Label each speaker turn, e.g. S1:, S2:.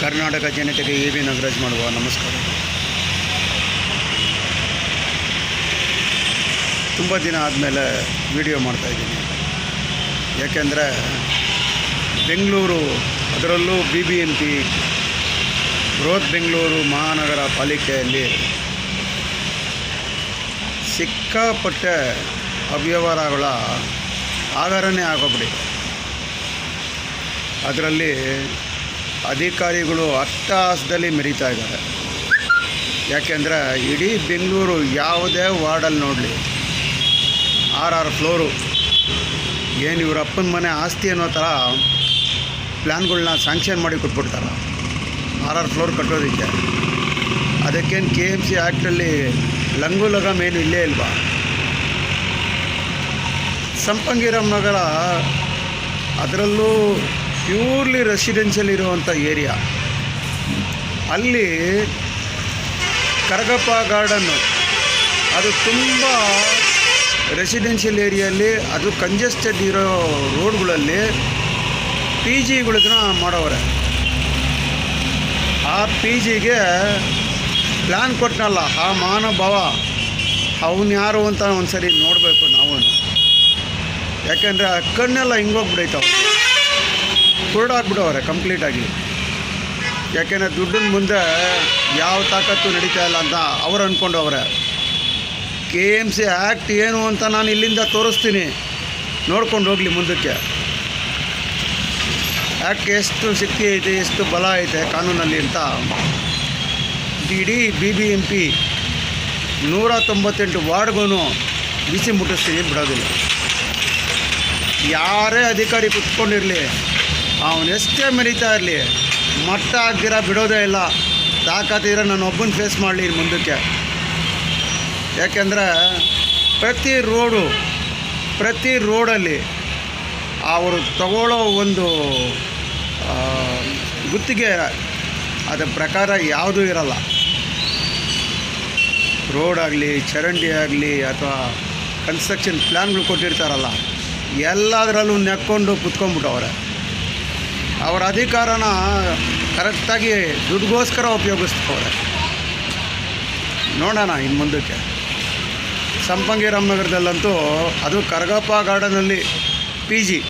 S1: ಕರ್ನಾಟಕ ಜನತೆಗೆ A B Nagaraj ಮಾಡುವ ನಮಸ್ಕಾರ. ತುಂಬ ದಿನ ಆದಮೇಲೆ ವಿಡಿಯೋ ಮಾಡ್ತಾಯಿದ್ದೀನಿ ಯಾಕೆಂದರೆ ಬೆಂಗಳೂರು, ಅದರಲ್ಲೂ ಬಿ ಬಿ ಎಂ ಪಿ, ಬೃಹತ್ ಬೆಂಗಳೂರು ಮಹಾನಗರ ಪಾಲಿಕೆಯಲ್ಲಿ ಸಿಕ್ಕಾಪಟ್ಟೆ ಅವ್ಯವಹಾರಗಳ ಆಧಾರನೇ ಆಗೋಗ್ಬಿಟ್ಟಿದೆ. ಅದರಲ್ಲಿ ಅಧಿಕಾರಿಗಳು ಅಟ್ಟಹಾಸದಲ್ಲಿ ಮೆರೀತಾ ಇದ್ದಾರೆ. ಯಾಕೆಂದರೆ ಇಡೀ ಬೆಂಗಳೂರು ಯಾವುದೇ ವಾರ್ಡಲ್ಲಿ ನೋಡಲಿ, ಆರ್ ಆರ್ ಫ್ಲೋರು, ಏನು ಇವರಪ್ಪನ ಮನೆ ಆಸ್ತಿ ಅನ್ನೋ ಥರ ಪ್ಲ್ಯಾನ್ಗಳನ್ನ ಸ್ಯಾಂಕ್ಷನ್ ಮಾಡಿ ಕೊಟ್ಬಿಡ್ತಾರೆ. ಆರ್ ಆರ್ ಫ್ಲೋರ್ ಕಟ್ಟೋದಕ್ಕೆ. ಅದಕ್ಕೇನು ಕೆ ಎಂ ಸಿ ಆ್ಯಕ್ಟಲ್ಲಿ ಲಂಗು ಲಗಮ್ ಏನು ಇಲ್ಲೇ ಇಲ್ವಾ? ಸಂಪಂಗಿರಾಮ್ ನಗರ ಅದರಲ್ಲೂ ಪ್ಯೂರ್ಲಿ ರೆಸಿಡೆನ್ಷಿಯಲ್ ಇರುವಂಥ ಏರಿಯಾ. ಅಲ್ಲಿ ಕರಗಪ್ಪ ಗಾರ್ಡನ್ನು, ಅದು ತುಂಬ ರೆಸಿಡೆನ್ಷಿಯಲ್ ಏರಿಯಲ್ಲಿ, ಅದು ಕಂಜೆಸ್ಟೆಡ್ ಇರೋ ರೋಡ್ಗಳಲ್ಲಿ ಪಿ ಜಿಗಳನ್ನ ಮಾಡೋವ್ರೆ. ಆ ಪಿ ಜಿಗೆ ಪ್ಲ್ಯಾನ್ ಕೊಟ್ಟನಲ್ಲ ಆ ಮಹಾನುಭಾವ. ಅವನು ಯಾರು ಅಂತ ಒಂದು ಸರಿ ನೋಡಬೇಕು ನಾವು ಯಾಕೆಂದರೆ ಆ ಕಣ್ಣೆಲ್ಲ ಹಿಂಗೋಗ್ಬಿಡೈತವ ಕುರುಡಾಗ್ಬಿಡವ್ರೆ ಕಂಪ್ಲೀಟಾಗಿ ಯಾಕೆಂದರೆ ದುಡ್ಡಿನ ಮುಂದೆ ಯಾವ ತಾಕತ್ತು ನಡೀತಾ ಇಲ್ಲ ಅಂತ ಅವರು ಅಂದ್ಕೊಂಡವ್ರೆ ಕೆ ಎಂ ಸಿ ಆ್ಯಕ್ಟ್ ಏನು ಅಂತ ನಾನು ಇಲ್ಲಿಂದ ತೋರಿಸ್ತೀನಿ. ನೋಡ್ಕೊಂಡು ಹೋಗಲಿ ಮುಂದಕ್ಕೆ. ಆ್ಯಕ್ಟ್ ಎಷ್ಟು ಶಕ್ತಿ ಐತೆ, ಎಷ್ಟು ಬಲ ಐತೆ ಕಾನೂನಲ್ಲಿ ಅಂತ. ಇಡೀ ಬಿ ಬಿ ಎಂ ಪಿ ನೂರ ತೊಂಬತ್ತೆಂಟು ವಾರ್ಡ್ಗೂ ಬಿಸಿ ಮುಟ್ಟಿಸ್ತೀನಿ, ಬಿಡೋದಿಲ್ಲ. ಯಾರೇ ಅಧಿಕಾರಿ ಕುತ್ಕೊಂಡಿರಲಿ ಅವನೆಷ್ಟೇ ಮೆರೀತಾ ಇರಲಿ, ಮಟ್ಟ ಆಗ್ದಿರ ಬಿಡೋದೇ ಇಲ್ಲ. ತಾಕತ್ತಿದ್ರೆ ನಾನು ಒಬ್ಬನ ಫೇಸ್ ಮಾಡಲಿ ಮುಂದಕ್ಕೆ. ಯಾಕೆಂದರೆ ಪ್ರತಿ ರೋಡು, ಪ್ರತಿ ರೋಡಲ್ಲಿ ಅವರು ತಗೊಳ್ಳೋ ಒಂದು ಗುತ್ತಿಗೆ ಅದರ ಪ್ರಕಾರ ಯಾವುದೂ ಇರಲ್ಲ. ರೋಡಾಗಲಿ ಚರಂಡಿ ಆಗಲಿ ಅಥವಾ ಕನ್ಸ್ಟ್ರಕ್ಷನ್ ಪ್ಲ್ಯಾನ್ಗಳು ಕೊಟ್ಟಿರ್ತಾರಲ್ಲ, ಎಲ್ಲದರಲ್ಲೂ ನೆಕ್ಕೊಂಡು ಕುತ್ಕೊಂಡ್ಬಿಟ್ಟವ್ರೆ. ಅವರ ಅಧಿಕಾರನ ಕರೆಕ್ಟಾಗಿ ದುಡ್ಡುಗೋಸ್ಕರ ಉಪಯೋಗಿಸ್ತವ್ರೆ ನೋಡೋಣ ಇನ್ನು ಮುಂದಕ್ಕೆ. ಸಂಪಂಗಿ ರಾಮನಗರದಲ್ಲಂತೂ ಅದು ಕರಗಪ್ಪ ಗಾರ್ಡನಲ್ಲಿ ಪಿ ಜಿ